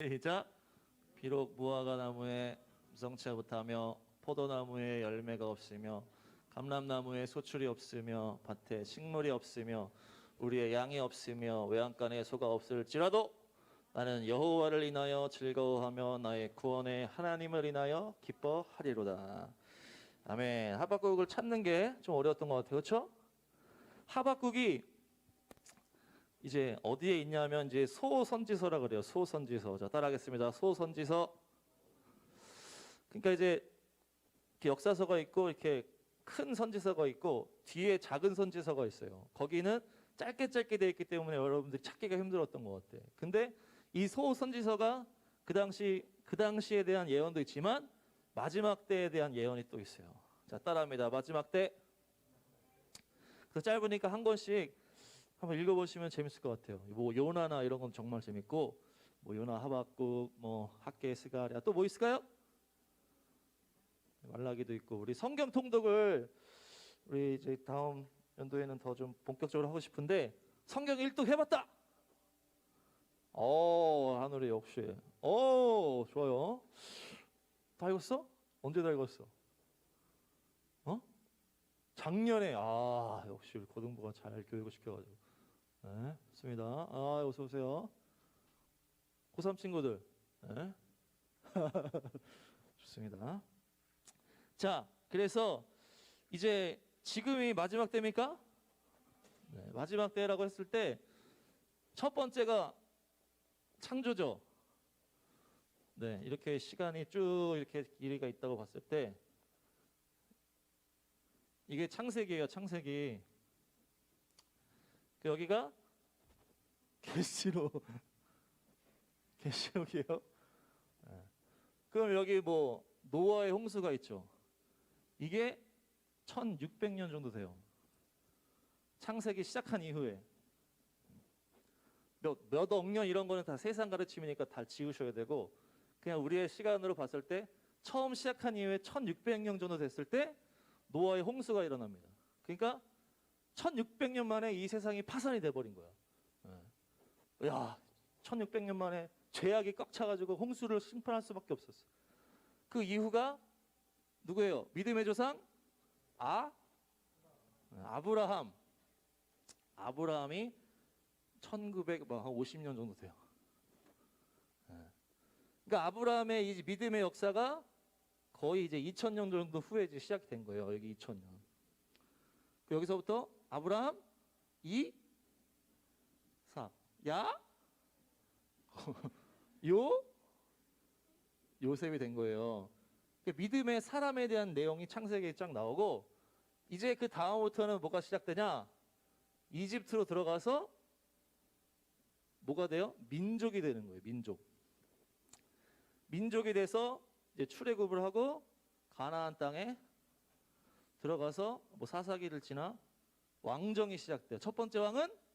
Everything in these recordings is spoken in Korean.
시작. 비록 무화과 나무에 성치가 못하며 포도나무에 열매가 없으며 감람나무에 소출이 없으며 밭에 식물이 없으며 우리의 양이 없으며 외양간에 소가 없을지라도 나는 여호와를 인하여 즐거워하며 나의 구원의 하나님을 인하여 기뻐하리로다. 아멘. 하박국을 찾는 게 좀 어려웠던 것 같아요. 그렇죠? 하박국이 이제 어디에 있냐면 이제 소선지서라 그래요. 소선지서. 자, 따라하겠습니다. 소선지서. 그러니까 이제 이렇게 역사서가 있고 이렇게 큰 선지서가 있고 뒤에 작은 선지서가 있어요. 거기는 짧게 짧게 돼 있기 때문에 여러분들이 찾기가 힘들었던 것 같아. 근데 이 소선지서가 그 당시 그 당시에 대한 예언도 있지만 마지막 때에 대한 예언이 또 있어요. 자, 따라합니다. 마지막 때. 그래서 짧으니까 한 권씩 한번 읽어보시면 재밌을 것 같아요. 뭐 요나나 이런 건 정말 재밌고 뭐 요나 하박국 뭐 학계 스가랴 또 뭐 있을까요? 말라기도 있고 우리 성경 통독을 우리 이제 다음 연도에는 더 좀 본격적으로 하고 싶은데 성경 일독 해봤다. 어 하늘이 역시 어 좋아요. 다 읽었어? 언제 다 읽었어? 어? 작년에 아 역시 고등부가 잘 교육을 시켜가지고 네, 좋습니다. 아 어서 오세요. 고3 친구들 네. 좋습니다. 자 그래서 이제 지금이 마지막 때입니까? 네, 마지막 때라고 했을 때 첫 번째가 창조죠. 네 이렇게 시간이 쭉 이렇게 길이가 있다고 봤을 때 이게 창세기예요, 창세기. 그 여기가 계시록 계시록이에요. 네. 그럼 여기 뭐 노아의 홍수가 있죠. 이게 1600년 정도 돼요. 창세기 시작한 이후에 몇, 몇 억 년 이런 거는 다 세상 가르침이니까 다 지우셔야 되고 그냥 우리의 시간으로 봤을 때 처음 시작한 이후에 1600년 정도 됐을 때 노아의 홍수가 일어납니다. 그러니까 1600년 만에 이 세상이 파산이 돼버린 거야. 예. 야, 1600년 만에 죄악이 꽉 차가지고 홍수를 심판할 수밖에 없었어. 그 이후가 누구예요? 믿음의 조상 아 아브라함. 아브라함이 1950년 정도 돼요. 예. 그러니까 아브라함의 이 믿음의 역사가 거의 이제 2000년 정도 후에 이제 시작이 된 거예요. 여기 2000년. 그 여기서부터 아브라함 2 4 야? 요? 요셉이 된 거예요. 그 믿음의 사람에 대한 내용이 창세기에 쫙 나오고 이제 그 다음부터는 뭐가 시작되냐? 이집트로 들어가서 뭐가 돼요? 민족이 되는 거예요. 민족. 민족이 돼서 이제 출애굽을 하고 가나안 땅에 들어가서 뭐 사사기를 지나 왕정이 시작돼요. 첫 번째 왕은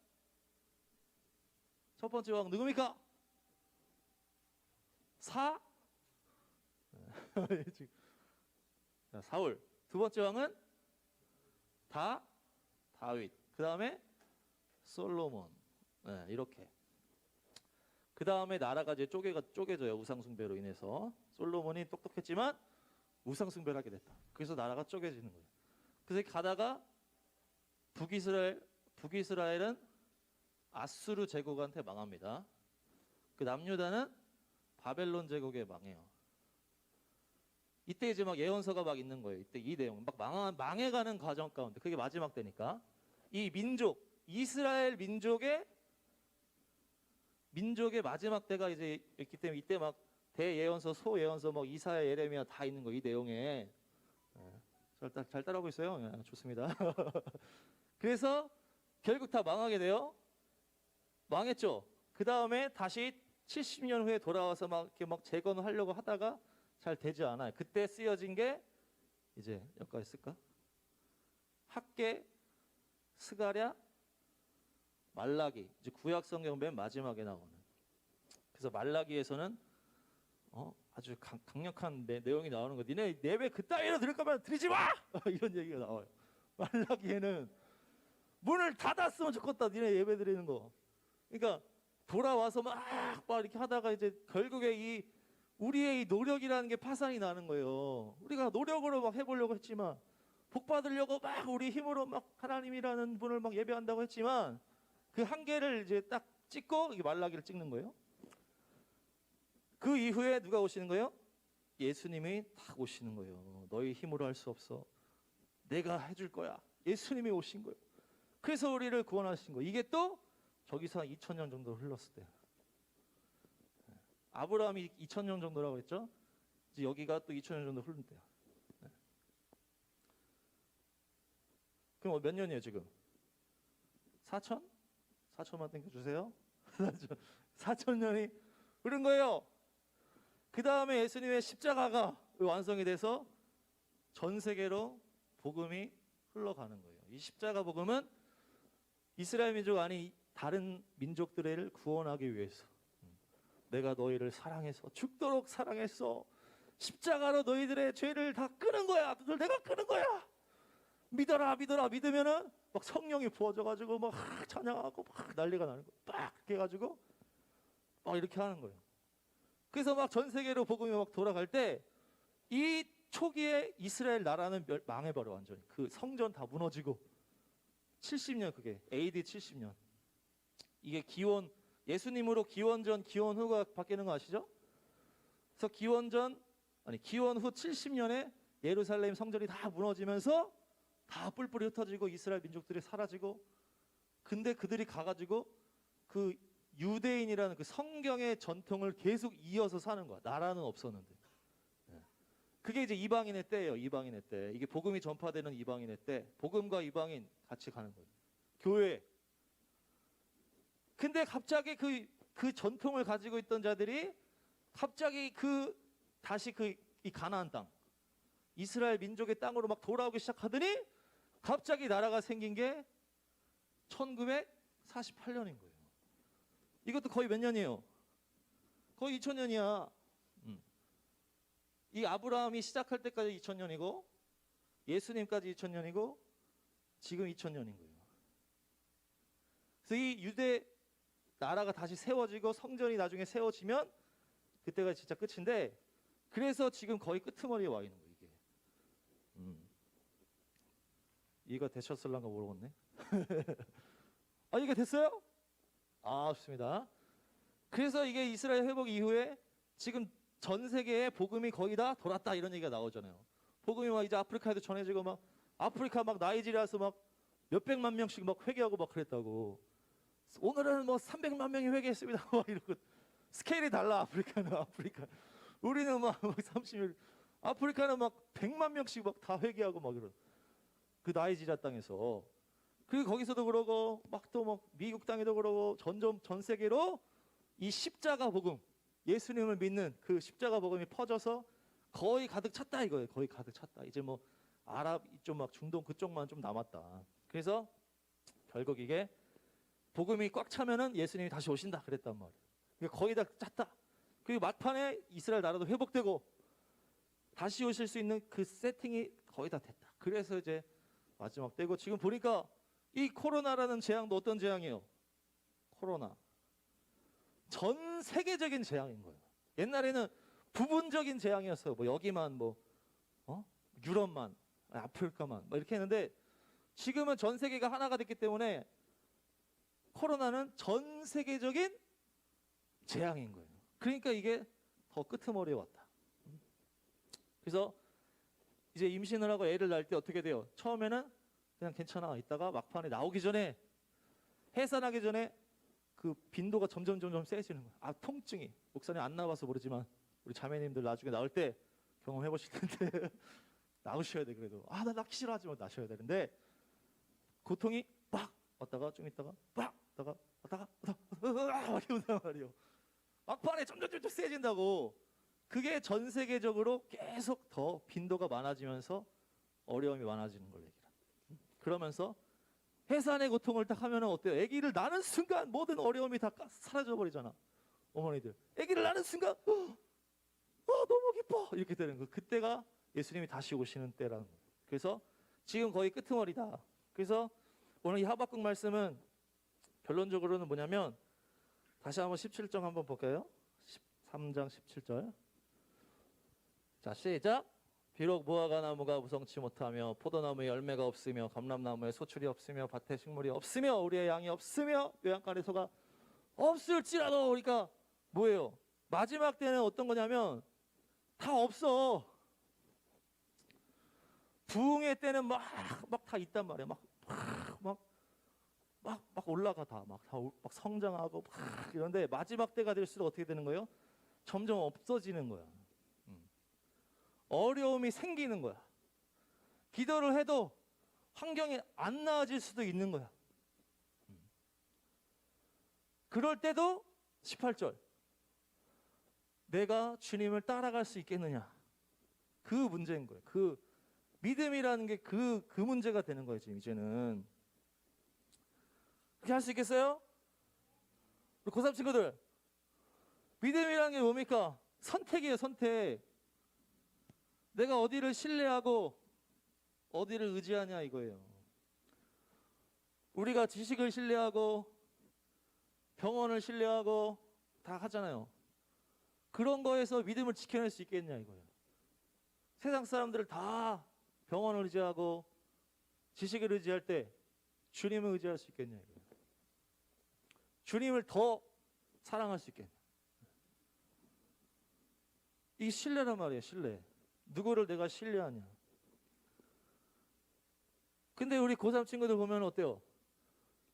첫 번째 왕 누굽니까? 사 지금. 자, 사울. 두 번째 왕은 다 다윗. 그 다음에 솔로몬. 네, 이렇게. 그 다음에 나라가 이제 쪼개가 쪼개져요 우상숭배로 인해서 솔로몬이 똑똑했지만 우상숭배를 하게 됐다. 그래서 나라가 쪼개지는 거예요. 그래서 가다가 북이스라엘 북이스라엘은 아수르 제국한테 망합니다. 그 남유다는 바벨론 제국에 망해요. 이때 이제 막 예언서가 막 있는 거예요. 이때 이 내용 막 망, 망해가는 과정 가운데 그게 마지막 때니까 이 민족 이스라엘 민족의 민족의 마지막 때가 이제 있기 때문에 이때 막 대예언서, 소예언서, 뭐 이사야, 예레미야 다 있는 거 이 내용에 예, 잘, 따- 잘 따라오고 있어요. 예, 좋습니다. 그래서 결국 다 망하게 돼요. 망했죠. 그 다음에 다시 70년 후에 돌아와서 막 이렇게 막 재건을 하려고 하다가 잘 되지 않아요. 그때 쓰여진 게 이제 여기까지 쓸까? 학계, 스가랴, 말라기. 이제 구약 성경 맨 마지막에 나오는. 그래서 말라기에서는 어 아주 강, 강력한 내, 내용이 나오는 거. 니네 내배 그따위로 들을 거면 들이지 마! 이런 얘기가 나와요. 말라기에는 문을 닫았으면 좋겠다. 니네 예배 드리는 거 그러니까 돌아와서 막, 막 이렇게 하다가 이제 결국에 이 우리의 이 노력이라는 게 파산이 나는 거예요. 우리가 노력으로 막 해보려고 했지만 복 받으려고 막 우리 힘으로 막 하나님이라는 분을 막 예배한다고 했지만 그 한계를 이제 딱 찍고 이게 말라기를 찍는 거예요. 그 이후에 누가 오시는 거예요? 예수님이 딱 오시는 거예요. 너희 힘으로 할 수 없어. 내가 해줄 거야. 예수님이 오신 거예요. 그래서 우리를 구원하신 거예요. 이게 또 저기서 한 2000년 정도 흘렀을 때. 아브라함이 2000년 정도라고 했죠. 이제 여기가 또 2000년 정도 흐른 때야. 네. 그럼 몇 년이에요 지금? 4천? 4천만 땡겨주세요. 4천 년이 흐른 거예요. 그 다음에 예수님의 십자가가 완성이 돼서 전 세계로 복음이 흘러가는 거예요. 이 십자가 복음은 이스라엘 민족 아닌 다른 민족들을 구원하기 위해서 음, 내가 너희를 사랑해서 죽도록 사랑했어. 십자가로 너희들의 죄를 다 끄는 거야. 그걸 내가 끄는 거야. 믿어라, 믿어라, 믿으면은 막 성령이 부어져가지고 막 찬양하고 막 난리가 나는 거야. 빡 해가지고 막 이렇게 하는 거예요. 그래서 막 전 세계로 복음이 막 돌아갈 때 이 초기에 이스라엘 나라는 멸- 망해버려 완전히 그 성전 다 무너지고 70년 그게 AD 70년 이게 기원 예수님으로 기원전 기원 후가 바뀌는 거 아시죠? 그래서 기원전 아니 기원 후 70년에 예루살렘 성전이 다 무너지면서 다 뿔뿔이 흩어지고 이스라엘 민족들이 사라지고 근데 그들이 가가지고 그 유대인이라는 그 성경의 전통을 계속 이어서 사는 거야. 나라는 없었는데. 예. 그게 이제 이방인의 때예요. 이방인의 때. 이게 복음이 전파되는 이방인의 때. 복음과 이방인 같이 가는 거예요. 교회. 근데 갑자기 그, 그 전통을 가지고 있던 자들이 갑자기 그 다시 그 이 가나안 땅 이스라엘 민족의 땅으로 막 돌아오기 시작하더니 갑자기 나라가 생긴 게 1948년인 거예요. 이것도 거의 몇 년이에요? 거의 2000년이야. 이 아브라함이 시작할 때까지 2000년이고 예수님까지 2000년이고 지금 2000년인 거예요. 그래서 이 유대 나라가 다시 세워지고 성전이 나중에 세워지면 그때가 진짜 끝인데 그래서 지금 거의 끄트머리에 와 있는 거예요 이게. 음. 이거 되셨을란가 모르겠네. 아 이게 됐어요? 아 좋습니다. 그래서 이게 이스라엘 회복 이후에 지금 전 세계에 복음이 거의 다 돌았다 이런 얘기가 나오잖아요. 복음이 막 이제 아프리카에도 전해지고 막 아프리카 막 나이지리아에서 막 몇백만 명씩 막 회개하고 막 그랬다고. 오늘은 뭐 300만 명이 회개했습니다. 막 이러고 스케일이 달라 아프리카는 아프리카. 우리는 막 30일 아프리카는 막 100만 명씩 막 다 회개하고 막 이런. 그 나이지리아 땅에서 그리고 거기서도 그러고 막 또 막 미국 땅에도 그러고 전점 전 세계로 이 십자가 복음 예수님을 믿는 그 십자가 복음이 퍼져서 거의 가득 찼다 이거예요. 거의 가득 찼다. 이제 뭐 아랍 이쪽 막 중동 그쪽만 좀 남았다. 그래서 결국 이게 복음이 꽉 차면은 예수님이 다시 오신다 그랬단 말이에요. 그러니까 거의 다 찼다. 그리고 막판에 이스라엘 나라도 회복되고 다시 오실 수 있는 그 세팅이 거의 다 됐다. 그래서 이제 마지막 때고 지금 보니까 이 코로나라는 재앙도 어떤 재앙이에요? 코로나. 전 세계적인 재앙인 거예요. 옛날에는 부분적인 재앙이었어요. 뭐 여기만 뭐 어? 유럽만, 아프리카만 뭐 이렇게 했는데 지금은 전 세계가 하나가 됐기 때문에 코로나는 전 세계적인 재앙인 거예요. 그러니까 이게 더 끄트머리에 왔다. 그래서 이제 임신을 하고 애를 낳을 때 어떻게 돼요? 처음에는 그냥 괜찮아 있다가 막판에 나오기 전에 해산하기 전에 그 빈도가 점점 점점 세지는 거예요. 아 통증이 목사님 안 나와서 모르지만 우리 자매님들 나중에 나올 때 경험해 보실 텐데 나오셔야 돼 그래도 아나 낳기 싫어하지만 나셔야 되는데 고통이 빡 왔다가 좀 있다가 빡 왔다가 왔다가 왔다가 막 이런단 말이에요. 막판에 점점 점점 세진다고 그게 전 세계적으로 계속 더 빈도가 많아지면서 어려움이 많아지는 걸 얘기를 합니다. 그러면서 해산의 고통을 딱 하면 어때요? 아기를 낳는 순간 모든 어려움이 다 까- 사라져 버리잖아. 어머니들. 아기를 낳는 순간 어, 어, 너무 기뻐 이렇게 되는 거. 그때가 예수님이 다시 오시는 때라는 거예요. 그래서 지금 거의 끄트머리다. 그래서 오늘 이 하박국 말씀은 결론적으로는 뭐냐면 다시 한번 17장 한번 볼까요? 13장 17절. 자, 시작. 비록 무화과 나무가 무성치 못하며 포도나무에 열매가 없으며 감람나무에 소출이 없으며 밭에 식물이 없으며 우리의 양이 없으며 요양간에 소가 없을지라도 그러니까 뭐예요? 마지막 때는 어떤 거냐면 다 없어. 부흥의 때는 막 막 다 있단 말이야. 막 막 막 막, 막 올라가 다막다막 성장하고 막 이런데 마지막 때가 될수록 어떻게 되는 거예요? 점점 없어지는 거야. 음. 어려움이 생기는 거야. 기도를 해도 환경이 안 나아질 수도 있는 거야. 음. 그럴 때도 18절. 내가 주님을 따라갈 수 있겠느냐? 그 문제인 거예요. 그 믿음이라는 게 그 그 문제가 되는 거예요, 지금 이제는. 그렇게 할 수 있겠어요? 우리 고3 친구들. 믿음이라는 게 뭡니까? 선택이에요, 선택. 내가 어디를 신뢰하고 어디를 의지하냐 이거예요. 우리가 지식을 신뢰하고 병원을 신뢰하고 다 하잖아요. 그런 거에서 믿음을 지켜낼 수 있겠냐 이거예요. 세상 사람들을 다 병원을 의지하고 지식을 의지할 때 주님을 의지할 수 있겠냐 이거예요. 주님을 더 사랑할 수 있겠냐. 이 신뢰란 말이에요, 신뢰. 누구를 내가 신뢰하냐. 근데 우리 고3 친구들 보면 어때요?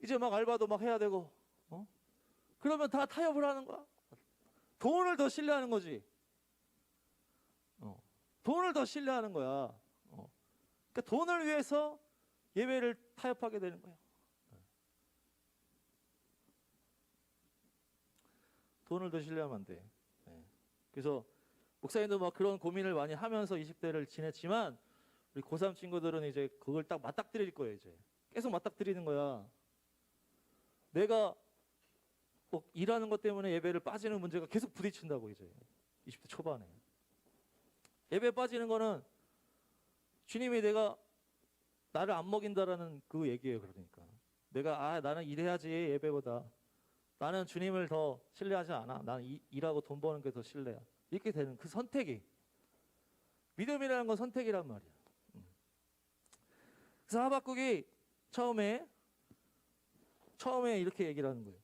이제 막 알바도 막 해야 되고, 어? 그러면 다 타협을 하는 거야. 돈을 더 신뢰하는 거지. 어. 돈을 더 신뢰하는 거야. 어. 그러니까 돈을 위해서 예배를 타협하게 되는 거예 돈을 더 신뢰하면 안 돼. 네. 그래서 목사님도 막 그런 고민을 많이 하면서 20대를 지냈지만 우리 고3 친구들은 이제 그걸 딱 맞닥뜨릴 거예요, 이제. 계속 맞닥뜨리는 거야. 내가 꼭 일하는 것 때문에 예배를 빠지는 문제가 계속 부딪힌다고 이제 20대 초반에. 예배 빠지는 거는 주님이 내가 나를 안 먹인다라는 그 얘기예요, 그러니까. 내가 아, 나는 일해야지 예배보다. 나는 주님을 더 신뢰하지 않아. 나는 이- 일하고 돈 버는 게 더 신뢰야. 이렇게 되는 그 선택이 믿음이라는 건 선택이란 말이야. 음. 그래서 하박국이 처음에 처음에 이렇게 얘기를 하는 거예요.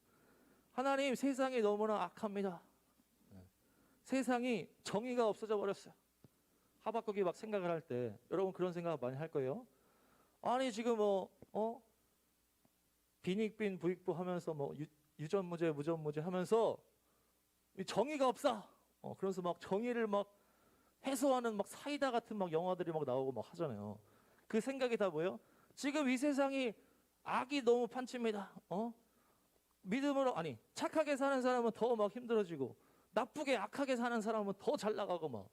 하나님 세상이 너무나 악합니다. 네. 세상이 정의가 없어져 버렸어요. 하박국이 막 생각을 할 때 여러분 그런 생각 많이 할 거예요. 아니 지금 뭐 어? 빈익빈 부익부 하면서 뭐 유, 유전무죄 무전무죄 하면서 이 정의가 없어. 어, 그래서 막 정의를 막 해소하는 막 사이다 같은 막 영화들이 막 나오고 막 하잖아요. 그 생각이 다 뭐예요? 지금 이 세상이 악이 너무 판칩니다. 어? 믿음으로 아니 착하게 사는 사람은 더 막 힘들어지고 나쁘게 악하게 사는 사람은 더 잘 나가고 막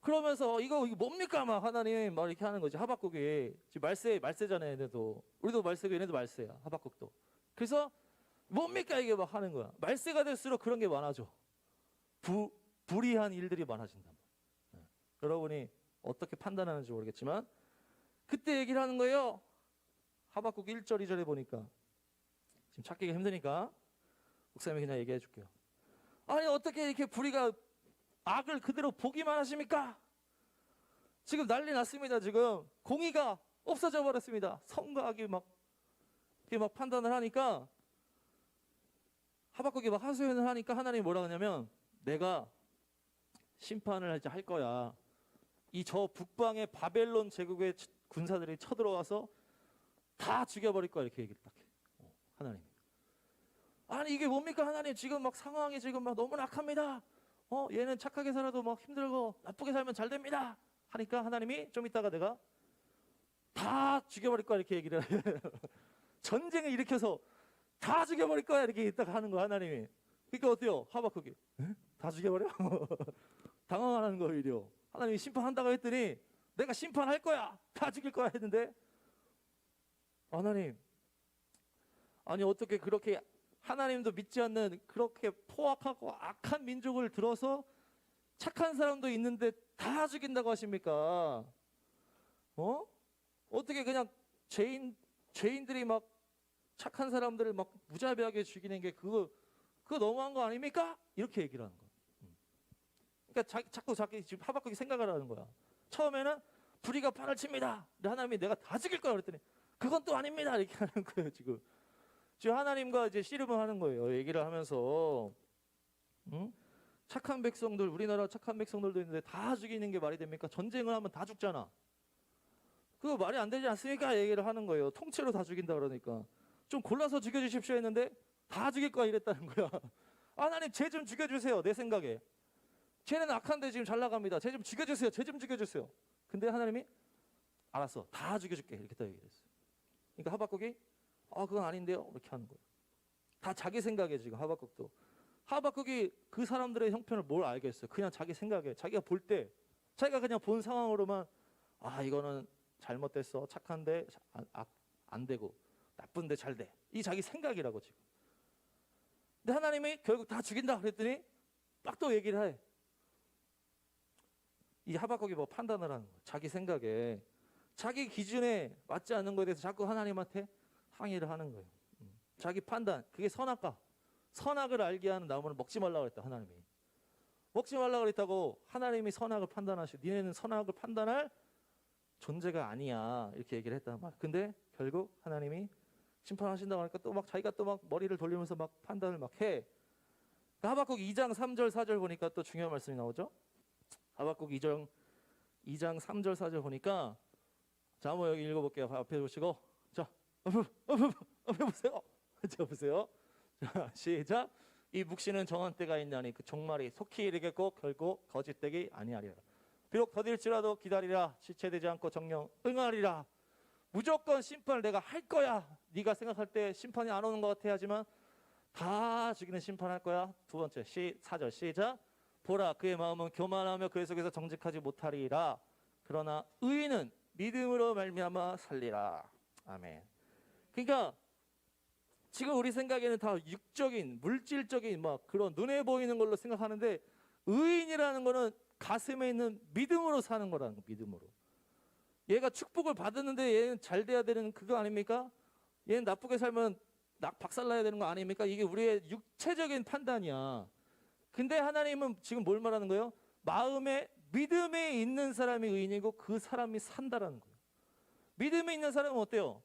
그러면서 이거 이거 뭡니까 막 하나님 막 이렇게 하는 거지 하박국이 지금 말세 말세잖아요 얘네도 우리도 말세고 얘네도 말세야 하박국도 그래서 뭡니까 이게 막 하는 거야 말세가 될수록 그런 게 많아져 부 불이한 일들이 많아진다 네. 여러분이 어떻게 판단하는지 모르겠지만 그때 얘기를 하는 거예요 하박국 1절 2절에 보니까 지금 찾기가 힘드니까 목사님이 그냥 얘기해 줄게요. 아니 어떻게 이렇게 불의가 악을 그대로 보기만 하십니까? 지금 난리 났습니다. 지금 공의가 없어져 버렸습니다. 성과 악이 막 이렇게 막 판단을 하니까 하박국이 막 하소연을 하니까 하나님이 뭐라 하냐면 내가 심판을 이제 할 거야. 이 저 북방의 바벨론 제국의 군사들이 쳐들어와서 다 죽여버릴 거야 이렇게 얘기를 딱 해. 어, 하나님. 아니 이게 뭡니까 하나님 지금 막 상황이 지금 막 너무 악합니다. 어 얘는 착하게 살아도 막 힘들고 나쁘게 살면 잘 됩니다. 하니까 하나님이 좀 이따가 내가 다 죽여버릴 거야 이렇게 얘기를 해. 전쟁을 일으켜서 다 죽여버릴 거야 이렇게 이따가 하는 거야 하나님이. 그러니까 어때요 하박국이? 에? 다 죽여버려? 당황하는 거 오히려. 하나님이 심판한다고 했더니 내가 심판할 거야 다 죽일 거야 했는데 하나님 아니 어떻게 그렇게 하나님도 믿지 않는 그렇게 포악하고 악한 민족을 들어서 착한 사람도 있는데 다 죽인다고 하십니까? 어? 어떻게 그냥 죄인 죄인들이 막 착한 사람들을 막 무자비하게 죽이는 게 그거 그거 너무한 거 아닙니까? 이렇게 얘기를 하는 거야. 음. 그러니까 자, 자꾸 자기 지금 하박국이 생각을 하는 거야. 처음에는 불의가 판을 칩니다. 하나님이 내가 다 죽일 거야 그랬더니 그건 또 아닙니다. 이렇게 하는 거예요 지금. 지금 하나님과 이제 씨름을 하는 거예요. 얘기를 하면서 응? 착한 백성들 우리나라 착한 백성들도 있는데 다 죽이는 게 말이 됩니까? 전쟁을 하면 다 죽잖아. 그거 말이 안 되지 않습니까? 얘기를 하는 거예요. 통째로 다 죽인다 그러니까 좀 골라서 죽여주십시오 했는데 다 죽일 거야 이랬다는 거야. 하나님 쟤 좀 죽여주세요. 내 생각에. 쟤는 악한데 지금 잘 나갑니다. 쟤 좀 죽여주세요. 쟤 좀 죽여주세요. 근데 하나님이 알았어. 다 죽여줄게. 이렇게 딱 얘기를 했어요. 그러니까 하박국이 아 그건 아닌데요. 이렇게 하는 거예요. 다 자기 생각에 지금 하박국도. 하박국이 그 사람들의 형편을 뭘 알겠어요. 그냥 자기 생각에 자기가 볼 때 자기가 그냥 본 상황으로만 아 이거는 잘못됐어. 착한데 안, 아, 안 되고 나쁜데 잘 돼. 이 자기 생각이라고 지금. 근데 하나님이 결국 다 죽인다 그랬더니 딱또 얘기를 해. 이 하박국이 뭐 판단을 하는 거야. 자기 생각에 자기 기준에 맞지 않는 거에 대해서 자꾸 하나님한테 항의를 하는 거예요. 음. 자기 판단 그게 선악과 선악을 알게 하는 나무를 먹지 말라고 그랬다 하나님이 먹지 말라고 그랬다고 하나님이 선악을 판단하시고 니네는 선악을 판단할 존재가 아니야 이렇게 얘기를 했단 말. 근데 결국 하나님이 심판하신다고 하니까 또 막 자기가 또 막 머리를 돌리면서 막 판단을 막 해. 그 하박국 2장 3절 4절 보니까 또 중요한 말씀이 나오죠. 하박국 2장 2장 3절 4절 보니까 자 한번 여기 읽어볼게요. 앞에 보시고 자 앞에, 앞에, 앞에 보세요. 자 보세요. 자 시작. 이 묵시는 정한 때가 있나니 그 종말이 속히 이르겠고 결국 거짓되기 아니하리라. 비록 더딜지라도 기다리라 지체되지 않고 정령 응하리라. 무조건 심판을 내가 할 거야. 네가 생각할 때 심판이 안 오는 것 같아 하지만 다 죽이는 심판할 거야. 두 번째 시 4절 시작. 보라 그의 마음은 교만하며 그의 속에서 정직하지 못하리라. 그러나 의인은 믿음으로 말미암아 살리라. 아멘. 그러니까 지금 우리 생각에는 다 육적인 물질적인 막 그런 눈에 보이는 걸로 생각하는데 의인이라는 거는 가슴에 있는 믿음으로 사는 거라는 거 믿음으로. 얘가 축복을 받았는데 얘는 잘 돼야 되는 그거 아닙니까? 얘는 나쁘게 살면 나 박살나야 되는 거 아닙니까? 이게 우리의 육체적인 판단이야. 근데 하나님은 지금 뭘 말하는 거예요? 마음에 믿음에 있는 사람이 의인이고 그 사람이 산다라는 거예요. 믿음에 있는 사람은 어때요?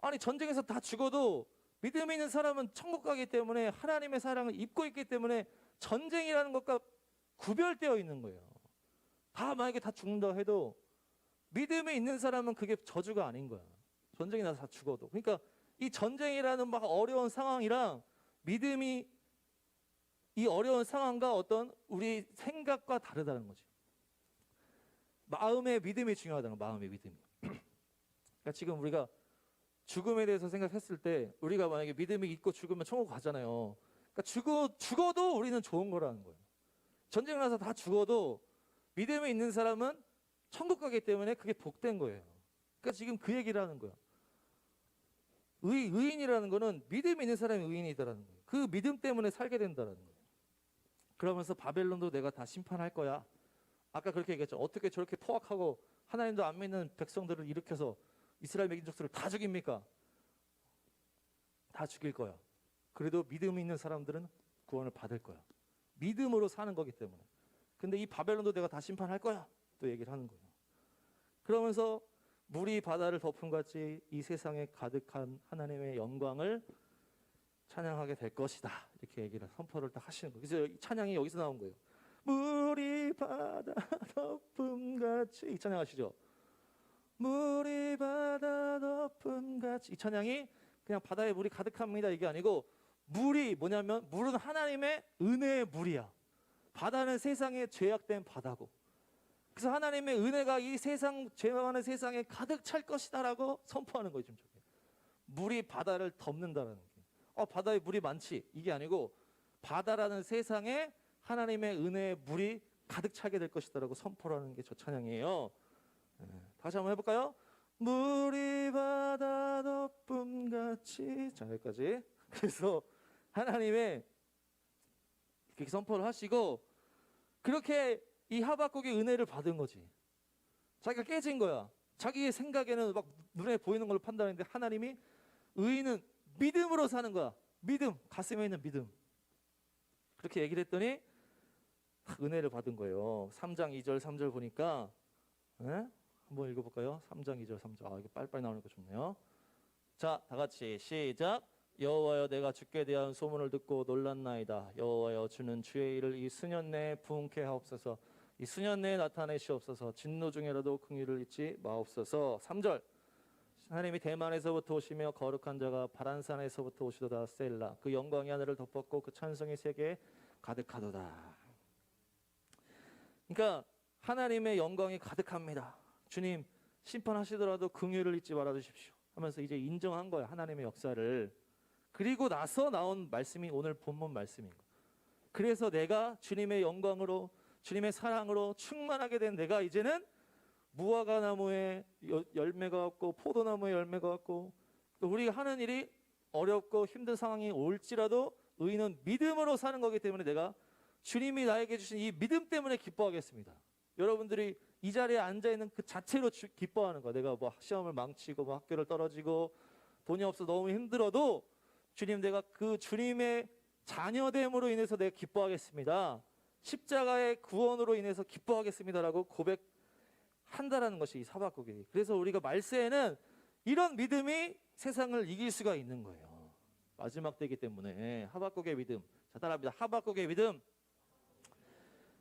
아니 전쟁에서 다 죽어도 믿음에 있는 사람은 천국 가기 때문에 하나님의 사랑을 입고 있기 때문에 전쟁이라는 것과 구별되어 있는 거예요. 다 만약에 다 죽는다 해도 믿음에 있는 사람은 그게 저주가 아닌 거야. 전쟁이 나서 다 죽어도. 그러니까 이 전쟁이라는 막 어려운 상황이랑 믿음이 이 어려운 상황과 어떤 우리 생각과 다르다는 거지. 마음의 믿음이 중요하다는 거야, 마음의 믿음이. 그러니까 지금 우리가 죽음에 대해서 생각했을 때 우리가 만약에 믿음이 있고 죽으면 천국 가잖아요. 그러니까 죽어 죽어도 우리는 좋은 거라는 거예요. 전쟁 나서 다 죽어도 믿음에 있는 사람은 천국 가기 때문에 그게 복된 거예요. 그러니까 지금 그 얘기를 하는 거야. 의, 의인이라는 거는 믿음이 있는 사람이 의인이다라는 거예요. 그 믿음 때문에 살게 된다라는 거예요. 그러면서 바벨론도 내가 다 심판할 거야. 아까 그렇게 얘기했죠. 어떻게 저렇게 포악하고 하나님도 안 믿는 백성들을 일으켜서 이스라엘 민족들을 다 죽입니까? 다 죽일 거야. 그래도 믿음 있는 사람들은 구원을 받을 거야. 믿음으로 사는 거기 때문에. 근데 이 바벨론도 내가 다 심판할 거야. 또 얘기를 하는 거예요. 그러면서 물이 바다를 덮은 같이 이 세상에 가득한 하나님의 영광을 찬양하게 될 것이다. 이렇게 얘기를 선포를 딱 하시는 거예요. 그래서 이 찬양이 여기서 나온 거예요. 물이 바다 덮음 같이 이 찬양 아시죠? 물이 바다 덮음 같이 이 찬양이 그냥 바다에 물이 가득합니다 이게 아니고 물이 뭐냐면 물은 하나님의 은혜의 물이야. 바다는 세상에 죄악된 바다고. 그래서 하나님의 은혜가 이 세상 죄 많은 세상에 가득 찰 것이다라고 선포하는 거예요 지금 저게. 물이 바다를 덮는다라는 게. 어 바다에 물이 많지 이게 아니고 바다라는 세상에 하나님의 은혜의 물이 가득 차게 될 것이다라고 선포하는 게 저 찬양이에요. 네, 다시 한번 해볼까요? 물이 바다 덮음 같이 자 여기까지. 그래서 하나님의 그렇게 선포를 하시고 그렇게 이 하박국의 은혜를 받은 거지. 자기가 깨진 거야. 자기의 생각에는 막 눈에 보이는 걸로 판단했는데 하나님이 의인은 믿음으로 사는 거야. 믿음, 가슴에 있는 믿음. 그렇게 얘기를 했더니 딱 은혜를 받은 거예요. 3장 2절 3절 보니까 예? 한번 읽어볼까요? 3장 2절 3절 아 이거 빨리빨리 나오니까 좋네요. 자, 다 같이 시작. 여호와여 내가 주께 대한 소문을 듣고 놀랐나이다. 여호와여 주는 주의 일을 이 수년 내에 부흥케 하옵소서. 이 수년 내에 나타내시옵소서. 진노 중에라도 긍휼을 잊지 마옵소서. 3절. 하나님이 대만에서부터 오시며 거룩한 자가 바란산에서부터 오시도다 셀라. 그 영광이 하늘을 덮었고 그 찬송이 세계에 가득하도다. 그러니까 하나님의 영광이 가득합니다. 주님 심판하시더라도 긍휼을 잊지 말아 주십시오. 하면서 이제 인정한 거예요. 하나님의 역사를. 그리고 나서 나온 말씀이 오늘 본문 말씀인 거예요. 그래서 내가 주님의 영광으로 주님의 사랑으로 충만하게 된 내가 이제는 무화과 나무에 여- 열매가 없고 포도나무에 열매가 없고 또 우리가 하는 일이 어렵고 힘든 상황이 올지라도 의인은 믿음으로 사는 거기 때문에 내가 주님이 나에게 주신 이 믿음 때문에 기뻐하겠습니다. 여러분들이 이 자리에 앉아 있는 그 자체로 주- 기뻐하는 거. 내가 뭐 시험을 망치고 뭐 학교를 떨어지고 돈이 없어 너무 힘들어도 주님 내가 그 주님의 자녀됨으로 인해서 내가 기뻐하겠습니다. 십자가의 구원으로 인해서 기뻐하겠습니다라고 고백한다라는 것이 이 사박국이. 그래서 우리가 말세에는 이런 믿음이 세상을 이길 수가 있는 거예요. 마지막 때이기 때문에 하박국의 믿음. 자 따라합니다. 하박국의 믿음.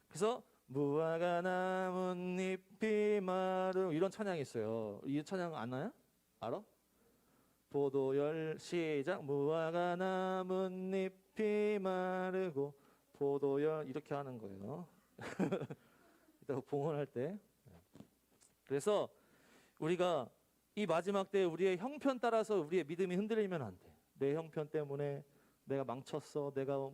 그래서 무화과 나뭇잎이 마르 이런 찬양이 있어요. 이 찬양 아나요? 알아? 포도열 시작 무화과 나뭇잎이 마르고 포도열 이렇게 하는 거예요. 이따 봉헌할 때. 그래서 우리가 이 마지막 때 우리의 형편 따라서 우리의 믿음이 흔들리면 안 돼. 내 형편 때문에 내가 망쳤어. 내가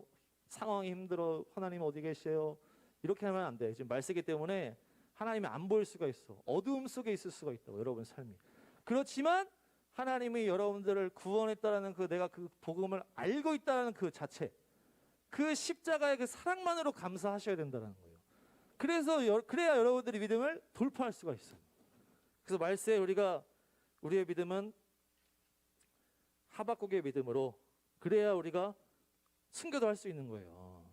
상황이 힘들어. 하나님 어디 계세요? 이렇게 하면 안 돼. 지금 말세기 때문에 하나님이 안 보일 수가 있어. 어두움 속에 있을 수가 있다고 여러분 삶이. 그렇지만 하나님이 여러분들을 구원했다라는 그 내가 그 복음을 알고 있다는 그 자체, 그 십자가의 그 사랑만으로 감사하셔야 된다는 거예요. 그래서 여- 그래야 여러분들이 믿음을 돌파할 수가 있어요. 그래서 말세 우리가 우리의 믿음은 하박국의 믿음으로 그래야 우리가 승교도 할 수 있는 거예요.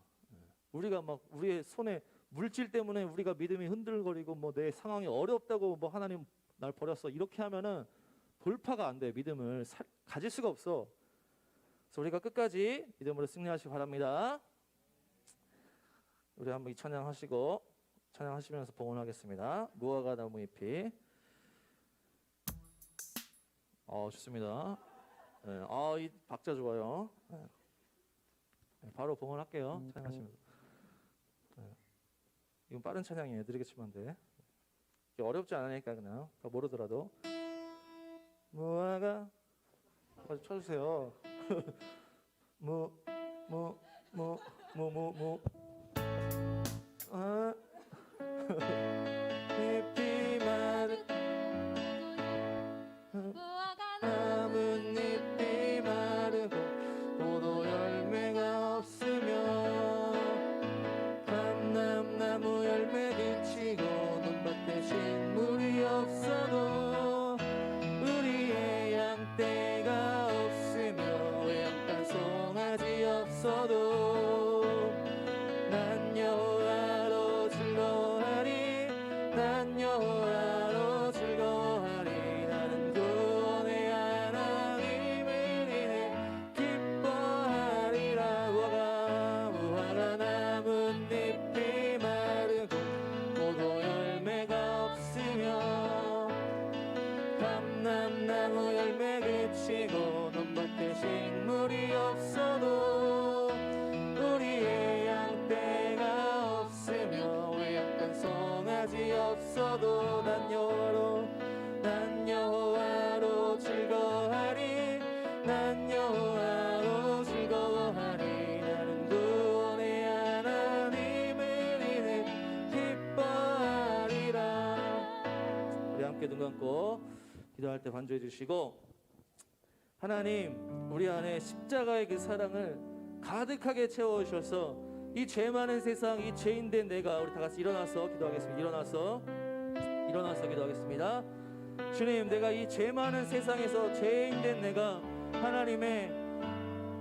우리가 막 우리의 손에 물질 때문에 우리가 믿음이 흔들거리고 뭐 내 상황이 어렵다고 뭐 하나님 날 버렸어 이렇게 하면은 돌파가 안 돼. 믿음을 사- 가질 수가 없어. 그래서 우리가 끝까지 믿음으로 승리하시기 바랍니다. 우리 한번 이 찬양 하시고 찬양하시면서 봉헌하겠습니다. 무화과 나무 잎이 어 좋습니다. 네, 아이 박자 좋아요. 네. 네, 바로 봉헌할게요. 찬양하시면서. 네. 이건 빠른 찬양이에요. 느리게 치면 안 돼. 어렵지 않으니까 그냥 다 모르더라도 무화과 빨리 쳐주세요. 무무무무무무 아 열매 그치고 논밭에 식물이 없어도 우리의 양떼가 없으며 외양간 송아지 없어도 난 여호와로 난 여호와로 즐거워하리 난 여호와로 즐거워하리. 나는 구원의 하나님을 인해 기뻐하리라. 우리 함께 눈 감고 기도할 때 반주해 주시고 하나님 우리 안에 십자가의 그 사랑을 가득하게 채워 주셔서 이 죄 많은 세상 이 죄인된 내가 우리 다 같이 일어나서 기도하겠습니다. 일어나서 일어나서 기도하겠습니다. 주님 내가 이 죄 많은 세상에서 죄인된 내가 하나님의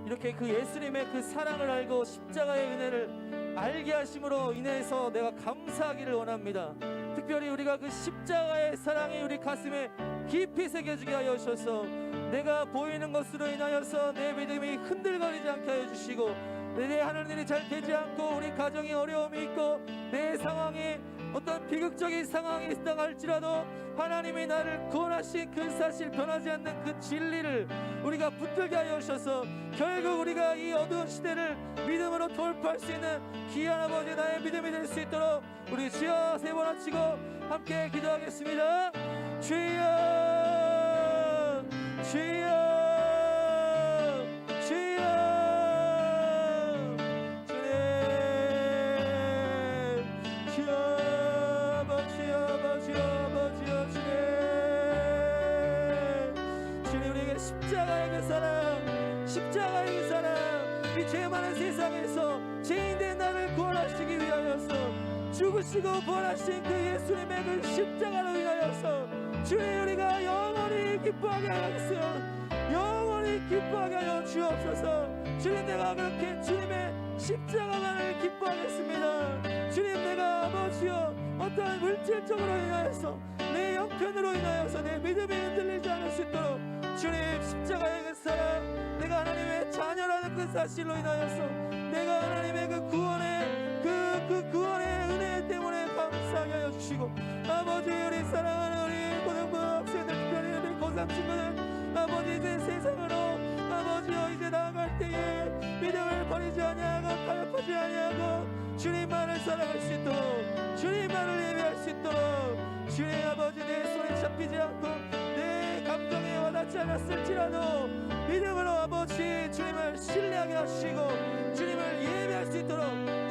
이렇게 그 예수님의 그 사랑을 알고 십자가의 은혜를 알게 하심으로 인해서 내가 감사하기를 원합니다. 특별히 우리가 그 십자가의 사랑이 우리 가슴에 깊이 새겨지게 하여 주셔서. 내가 보이는 것으로 인하여서 내 믿음이 흔들거리지 않게 하여 주시고 내 하는 일이 잘 되지 않고 우리 가정이 어려움이 있고 내 상황이 어떤 비극적인 상황이 있다 할지라도 하나님이 나를 구원하신 그 사실 변하지 않는 그 진리를 우리가 붙들게 하여 주셔서 결국 우리가 이 어두운 시대를 믿음으로 돌파할 수 있는 귀한 아버지 나의 믿음이 될 수 있도록 우리 주여 세번 합치고 함께 기도하겠습니다. 주여 주여 이 죄 많은 세상에서 죄인된 나를 구원하시기 위하여서 죽으시고 부활하신 그 예수님의 그 십자가로 인하여서 주님 우리가 영원히 기뻐하게 하였어요 영원히 기뻐하게 하여 주옵소서. 주님 내가 그렇게 주님의 십자가만을 기뻐하겠습니다. 주님 내가 아버지여 어떠한 물질적으로 인하여서 내 형편으로 인하여서 내 믿음이 흔들리지 않을 수 있도록 주님 십자가의 그 사랑 내가 하나님의 자녀라는 그 사실로 인하여서 내가 하나님의 그 구원의 그, 그 구원의 은혜 때문에 감사하게 하여 주시고 아버지 우리 사랑하는 우리 고등부 학생들 특별히 우리 고3 친구들 아버지 이제 세상으로 아버지여 이제 나아갈 때에 믿음을 버리지 아니하고 타협하지 아니하고 주님만을 사랑할 수 있도록 주님만을 예배할 수 있도록 주님 아버지 내 손에 잡히지 않고 내 와닿지 않았을지라도 믿음으로 아버지 주님을 신뢰하게 하시고 주님을 예배할 수 있도록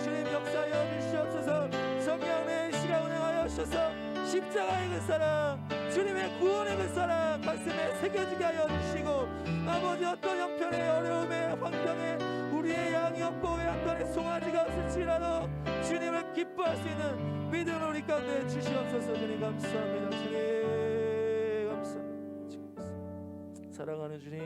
주님 역사하여 주시옵소서. 성령 내 시가 운행하여 주셔서 십자가의 그 사랑 주님의 구원의 그 사랑 가슴에 새겨지게 하여 주시고 아버지 어떤 형편의 어려움의 환경에 우리의 양이 없고 외양간에 송아지가 없을지라도 주님을 기뻐할 수 있는 믿음을 우리 가운데 주시옵소서. 주님 감사합니다. 주님 사랑하는 주님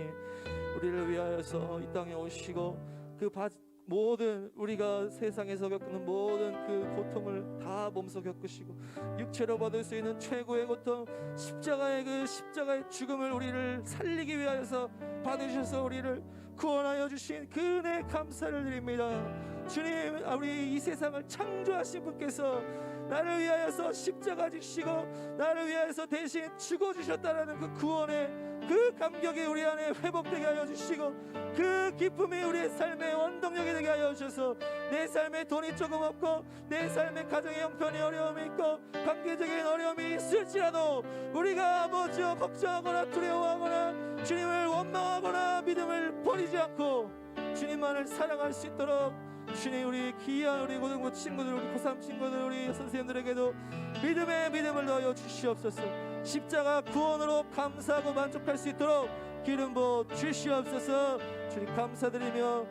우리를 위하여서 이 땅에 오시고 그 바, 모든 우리가 세상에서 겪는 모든 그 고통을 다 몸소 겪으시고 육체로 받을 수 있는 최고의 고통 십자가의 그 십자가의 죽음을 우리를 살리기 위하여서 받으셔서 우리를 구원하여 주신 그 은혜 감사를 드립니다. 주님 아, 우리 이 세상을 창조하신 분께서 나를 위하여서 십자가 지시고 나를 위하여서 대신 죽어 주셨다라는 그 구원의 그 감격이 우리 안에 회복되게 하여 주시고 그 기쁨이 우리의 삶의 원동력이 되게 하여 주셔서 내 삶에 돈이 조금 없고 내 삶의 가정의 형편이 어려움이 있고 관계적인 어려움이 있을지라도 우리가 아버지여 걱정하거나 두려워하거나 주님을 원망하거나 믿음을 버리지 않고 주님만을 사랑할 수 있도록 주님 우리 귀한 우리 고등부 친구들 우리 고3 친구들 우리 선생님들에게도 믿음의 믿음을 넣어 주시옵소서 십자가 구원으로 감사하고 만족할 수 있도록 기름 부어 주시옵소서. 주님 감사드리며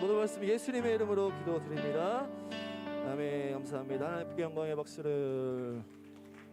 모든 말씀 예수님의 이름으로 기도드립니다. 아멘. 감사합니다. 하나님께 영광의 박수를